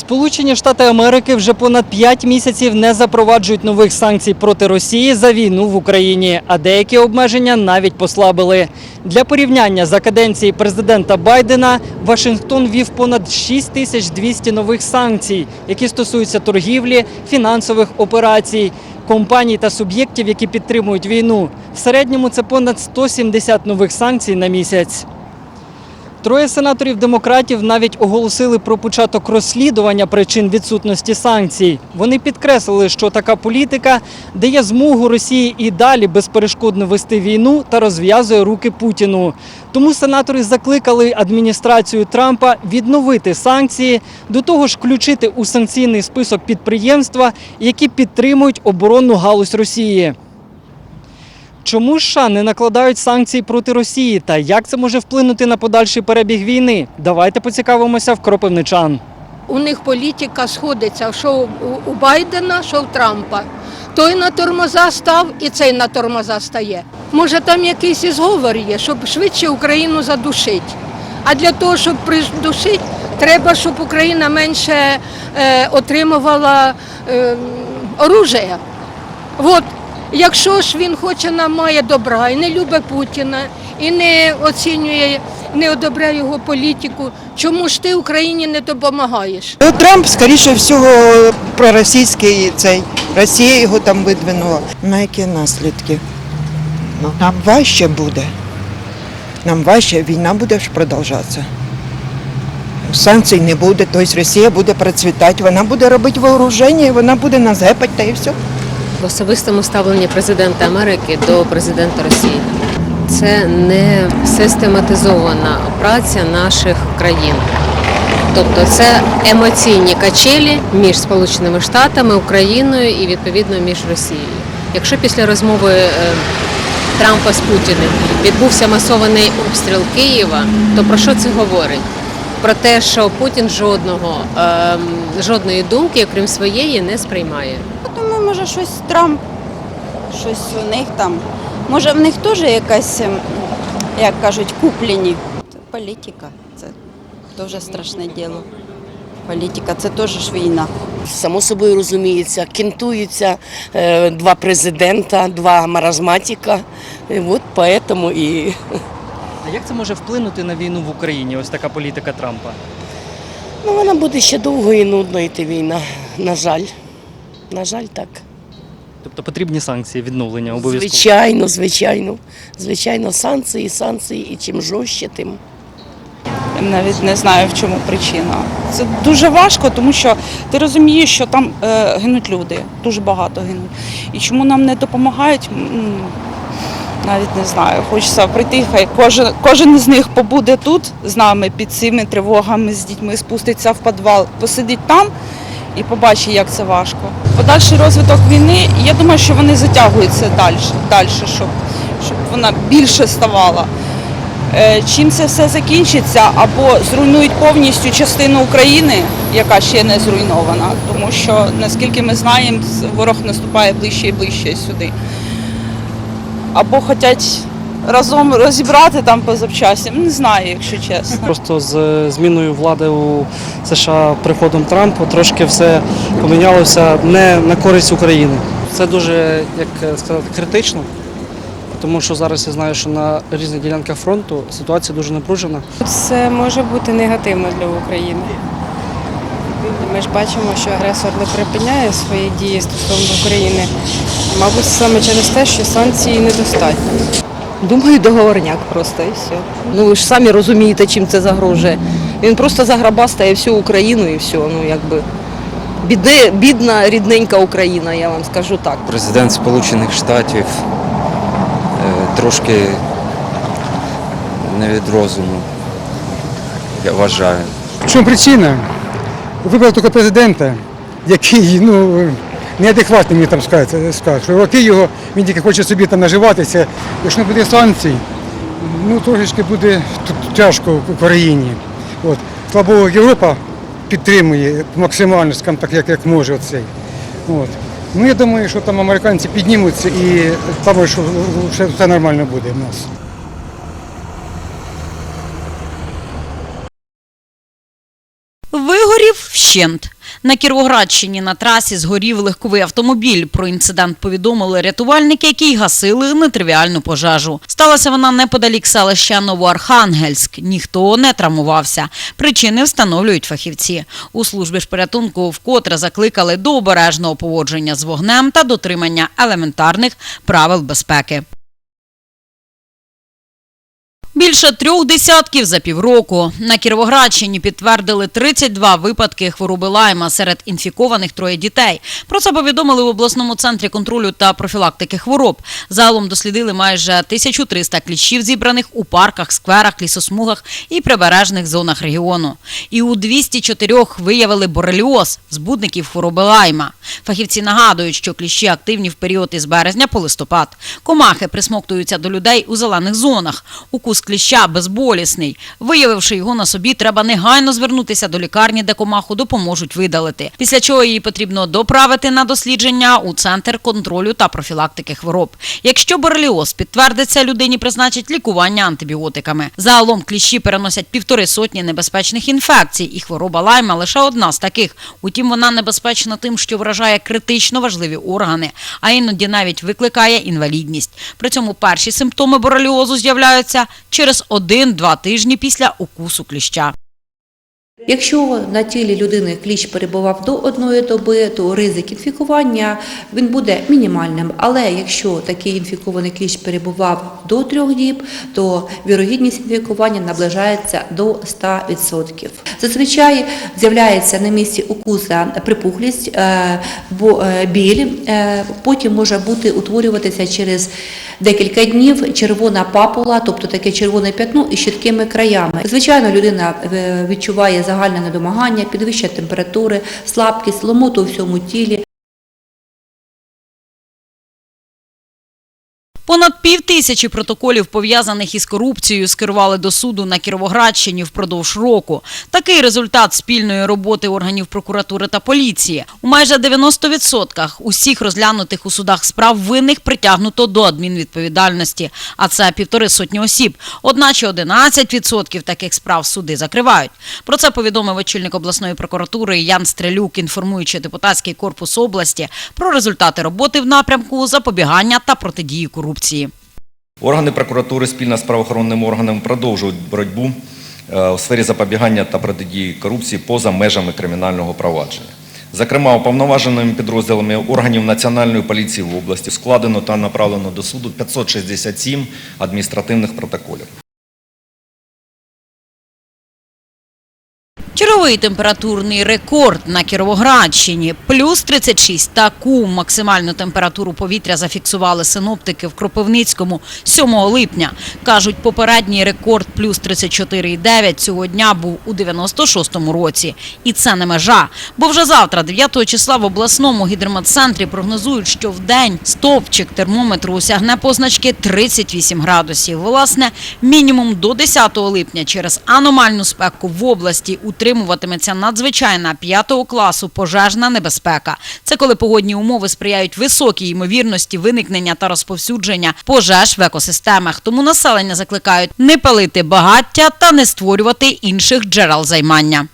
Сполучені Штати Америки вже понад 5 місяців не запроваджують нових санкцій проти Росії за війну в Україні, а деякі обмеження навіть послабили. Для порівняння за каденції президента Байдена Вашингтон ввів понад 6200 нових санкцій, які стосуються торгівлі, фінансових операцій, компаній та суб'єктів, які підтримують війну. В середньому це понад 170 нових санкцій на місяць. Троє сенаторів-демократів навіть оголосили про початок розслідування причин відсутності санкцій. Вони підкреслили, що така політика дає змогу Росії і далі безперешкодно вести війну та розв'язує руки Путіну. Тому сенатори закликали адміністрацію Трампа відновити санкції, до того ж включити у санкційний список підприємства, які підтримують оборонну галузь Росії. Чому США не накладають санкції проти Росії та як це може вплинути на подальший перебіг війни? Давайте поцікавимося в кропивничан. У них політика сходиться, що у- Байдена, що у Трампа. Той на тормоза став і цей на тормоза стає. Може, там якийсь і зговор є, щоб швидше Україну задушити. А для того, щоб придушити, треба, щоб Україна менше е, отримувала е, оружия. От, якщо ж він хоче нам має добра і не любить Путіна, і не оцінює, не одобряє його політику, чому ж ти Україні не допомагаєш? Ну, Трамп, скоріше всього, проросійський цей. Росія його там видвинула. На які наслідки? Ну, нам важче буде. Нам важче, війна буде ж продовжатися. Санкцій не буде, тобто Росія буде процвітати, вона буде робити вооруження, вона буде нас гепати, та і все. В особистому ставленні президента Америки до президента Росії. Це не систематизована праця наших країн. Тобто це емоційні качелі між Сполученими Штатами, Україною і відповідно між Росією. Якщо після розмови е, Трампа з Путіним відбувся масований обстріл Києва, то про що це говорить? Про те, що Путін жодного ем, жодної думки, окрім своєї, не сприймає. Думаю, може щось Трамп, щось у них там. Може, в них теж якась, ем, як кажуть, куплені. Це політика. Це дуже страшне діло. Політика це теж ж війна. Само собою розуміється, кентуються е, два президента, два маразматика. І от поэтому і А як це може вплинути на війну в Україні? Ось така політика Трампа. ну, вона буде ще довго і нудно йти війна. На жаль. На жаль, так. Тобто потрібні санкції відновлення обов'язково. Звичайно, звичайно. Звичайно, санкції, санкції, і чим жорстче, тим. навіть не знаю, в чому причина. Це дуже важко, тому що ти розумієш, що там е, гинуть люди, дуже багато гинуть. І чому нам не допомагають, навіть не знаю. Хочеться прийти, хай кожен, кожен із них побуде тут з нами під цими тривогами, з дітьми, спуститься в підвал, посидить там і побачить, як це важко. Подальший розвиток війни, я думаю, що вони затягуються далі, далі щоб, щоб вона більше ставала. Е, Чим це все закінчиться, або зруйнують повністю частину України, яка ще не зруйнована, тому що наскільки ми знаємо, ворог наступає ближче і ближче сюди. Або хочуть разом розібрати там по запчасті, не знаю, якщо чесно. Просто з зміною влади у США приходом Трампа трошки все помінялося не на користь України. Це дуже, як сказати, критично, тому що зараз я знаю, що на різних ділянках фронту ситуація дуже напружена. Це може бути негативно для України. Ми ж бачимо, що агресор не припиняє свої дії стосовно України. Мабуть, саме через те, що санкцій недостатньо. Думаю, договорняк просто і все. Ну ви ж самі розумієте, чим це загрожує. Він просто заграбастає всю Україну і все. Ну якби бідне, бідна рідненька Україна, я вам скажу так. Президент Сполучених Штатів е, трошки не від розуму, я вважаю. В чому причина? Вибрав тільки президента, який ну, неадекватний, мені там сказати, що роки його, він тільки хоче собі там наживатися. Якщо не буде санкцій, ну трошечки буде тяжко в Україні. От. Богу, Європа підтримує максимально, скажімо так, як, як може оцей. От. Ну я думаю, що там американці піднімуться і там що все нормально буде в нас. Вигорів вщент. На Кіровоградщині на трасі згорів легковий автомобіль. Про інцидент повідомили рятувальники, які й гасили нетривіальну пожежу. Сталася вона неподалік селища Новоархангельськ. Ніхто не травмувався. Причини встановлюють фахівці. У службі ж порятунку вкотре закликали до обережного поводження з вогнем та дотримання елементарних правил безпеки. Більше трьох десятків за півроку. На Кіровоградщині підтвердили 32 випадки хвороби лайма серед інфікованих троє дітей. Про це повідомили в обласному центрі контролю та профілактики хвороб. Загалом дослідили майже 1300 кліщів, зібраних у парках, скверах, лісосмугах і прибережних зонах регіону. І у 204 виявили бореліоз – збудників хвороби лайма. Фахівці нагадують, що кліщі активні в період із березня по листопад. Комахи присмоктуються до людей у зелених зонах. Укус кліща безболісний. Виявивши його на собі, треба негайно звернутися до лікарні, де комаху допоможуть видалити. Після чого її потрібно доправити на дослідження у центр контролю та профілактики хвороб. Якщо бореліоз підтвердиться, людині призначать лікування антибіотиками. Загалом кліщі переносять півтори сотні небезпечних інфекцій, і хвороба лайма лише одна з таких. Утім, вона небезпечна тим, що вражає критично важливі органи, а іноді навіть викликає інвалідність. При цьому перші симптоми бореліозу з'являються через 1-2 тижні після укусу кліща. Якщо на тілі людини кліщ перебував до одної доби, то ризик інфікування він буде мінімальним. Але якщо такий інфікований кліщ перебував до трьох діб, то вірогідність інфікування наближається до 100%. Зазвичай з'являється на місці укуса припухлість, е, е, біль, е, потім може бути утворюватися через декілька днів червона папула, тобто таке червоне п'ятно із чіткими краями. Звичайно, людина е, відчуває загальне недомагання, підвищення температури, слабкість, ломоту у всьому тілі. Понад пів тисячі протоколів, пов'язаних із корупцією, скерували до суду на Кіровоградщині впродовж року. Такий результат спільної роботи органів прокуратури та поліції. У майже 90% усіх розглянутих у судах справ винних притягнуто до адмінвідповідальності, а це півтори сотні осіб. Одначе 11% таких справ суди закривають. Про це повідомив очільник обласної прокуратури Ян Стрелюк, інформуючи депутатський корпус області про результати роботи в напрямку запобігання та протидії корупції. Органи прокуратури спільно з правоохоронними органами продовжують боротьбу е, у сфері запобігання та протидії корупції поза межами кримінального провадження. Зокрема, уповноваженими підрозділами органів Національної поліції в області складено та направлено до суду 567 адміністративних протоколів. Черговий температурний рекорд на Кіровоградщині – плюс 36. Таку максимальну температуру повітря зафіксували синоптики в Кропивницькому 7 липня. Кажуть, попередній рекорд плюс 34,9 цього дня був у 96-му році. І це не межа. Бо вже завтра, 9 числа, в обласному гідрометцентрі прогнозують, що в день стовпчик термометру осягне позначки 38 градусів. Власне, мінімум до 10 липня через аномальну спеку в області утримуватиметься надзвичайна п'ятого класу пожежна небезпека. Це коли погодні умови сприяють високій ймовірності виникнення та розповсюдження пожеж в екосистемах. Тому населення закликають не палити багаття та не створювати інших джерел займання.